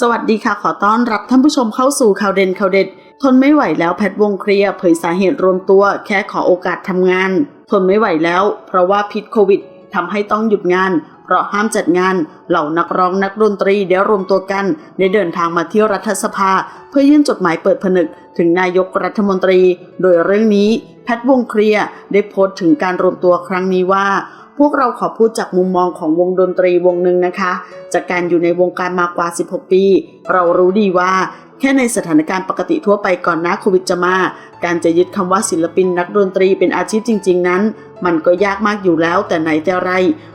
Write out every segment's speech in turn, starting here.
สวัสดีค่ะ ขอต้อนรับท่านผู้ชมเข้าสู่ข่าวเด่นข่าวเด็ด ทนไม่ไหวแล้วแพทวงเคลียร์เผยสาเหตุรวมตัวแค่ขอโอกาสทำงาน ทนไม่ไหวแล้ว เพราะว่าพิษโควิดทำให้ต้องหยุดงาน เพราะห้ามจัดงาน เหล่านักร้องนักดนตรีได้รวมตัวกัน ได้เดินทางมาที่รัฐสภา เพื่อยื่นจดหมายเปิดผนึก ถึงนายกรัฐมนตรี โดยเรื่องนี้แพทวงเคลียร์ได้โพสต์ถึงการรวมตัวครั้งนี้ว่า พวกเราขอพูดจากมุมมองของวงดนตรีวงหนึ่งนะคะ จากการอยู่ในวงการมากว่า 16 ปี เรารู้ดีว่าแค่ในสถานการณ์ปกติทั่วไปก่อนหน้าโควิดจะมา การจะยึดคำว่าศิลปินนักดนตรีเป็นอาชีพจริง ๆ นั้น มันก็ยากมากอยู่แล้วแต่ไหนแต่ไร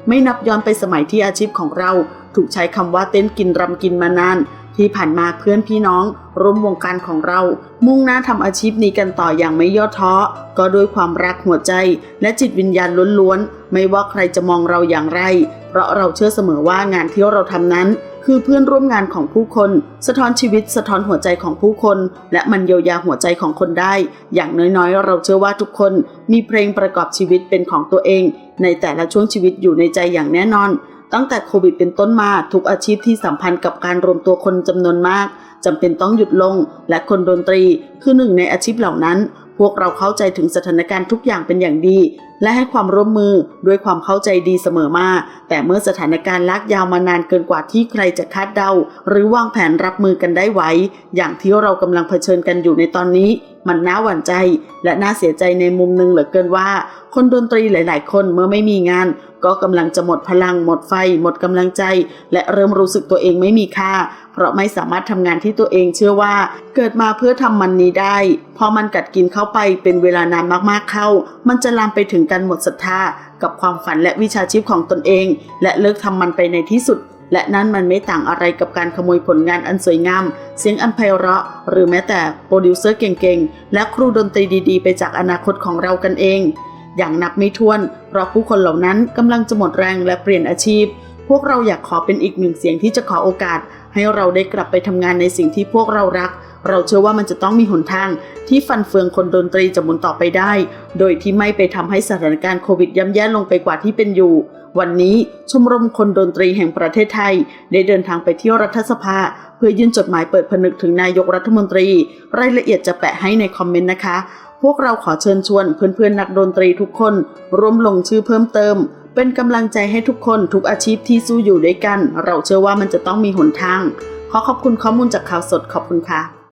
ไม่นับย้อนไปสมัยที่อาชีพของเรา ถูกใช้คำว่าเต้นกินรำกินมานาน ที่ผ่านมาเพื่อนพี่น้องร่วมวงการของเรา มุ่งหน้าทำอาชีพนี้กันต่ออย่างไม่ย่อท้อ ก็ด้วยความรักหัวใจ และจิตวิญญาณล้วนๆ ไม่ว่าใครจะมองเราอย่างไร เพราะเราเชื่อเสมอว่างานที่เราทำนั้น คือเพื่อนร่วมงานของผู้คน สะท้อนชีวิตสะท้อนหัวใจของผู้คน และมันเยียวยาหัวใจของคนได้ อย่างน้อยๆ เราเชื่อว่าทุกคน มีเพลงประกอบชีวิตเป็นของตัวเอง ในแต่ละช่วงชีวิตอยู่ในใจอย่างแน่นอน ตั้งแต่โควิดเป็นต้นมาทุกอาชีพที่สัมพันธ์กับการรวมตัวคนจำนวนมากจำเป็นต้องหยุดลง และคนดนตรีคือหนึ่งในอาชีพเหล่านั้น พวกเราเข้าใจถึงสถานการณ์ทุกอย่างเป็นอย่างดี และให้ความร่วมมือด้วยความเข้าใจดีเสมอมา แต่เมื่อสถานการณ์ลากยาวมานานเกินกว่าที่ใครจะคาดเดา หรือวางแผนรับมือกันได้ไวอย่างที่เรากำลังเผชิญกันอยู่ในตอนนี้ มันน่าหวั่นใจ และน่าเสียใจในมุมหนึ่งเหลือเกินว่า คนดนตรีหลาย ๆ คนเมื่อไม่มีงาน ก็กำลังจะหมดพลัง หมดไฟ หมดกำลังใจ และเริ่มรู้สึกตัวเองไม่มีค่า เพราะไม่สามารถทำงานที่ตัวเองเชื่อว่า เกิดมาเพื่อทำมันนี้ได้ พอมันกัดกินเข้าไปเป็นเวลานานมากๆเข้า มันจะลามไปถึงการหมดศรัทธากับความฝันและวิชาชีพของตนเอง และเลิกทำมันไปในที่สุด และนั่นมันไม่ต่างอะไรกับการขโมยผลงานอันสวยงาม เสียงอันไพเราะ หรือแม้แต่โปรดิวเซอร์เก่งๆ และครูดนตรีดีๆ ไปจากอนาคตของเรากันเอง อย่างนับไม่ถ้วนเพราะผู้คนเหล่านั้นกำลังจะหมดแรงและเปลี่ยนอาชีพ พวกเราอยากขอเป็นอีกหนึ่งเสียงที่จะขอโอกาส ให้เราได้กลับไปทำงานในสิ่งที่พวกเรารัก เราเชื่อว่ามันจะต้องมีหนทาง ที่ฟันเฟืองคนดนตรีจะหมุนต่อไปได้ โดยที่ไม่ไปทำให้สถานการณ์โควิดย่ำแย่ลงไปกว่าที่เป็นอยู่ วันนี้ชมรมคนดนตรีแห่งประเทศไทย ได้เดินทางไปที่รัฐสภา เพื่อยื่นจดหมายเปิดผนึกถึงนายกรัฐมนตรี รายละเอียดจะแปะให้ในคอมเมนต์นะคะ พวกเราขอเชิญชวนเพื่อนๆนักดนตรีทุกคน ร่วมลงชื่อเพิ่มเติม เป็นกำลังใจให้ทุกคนทุกอาชีพที่สู้อยู่ด้วยกัน เราเชื่อว่ามันจะต้องมีหนทาง ขอขอบคุณข้อมูลจากข่าวสดขอบคุณค่ะ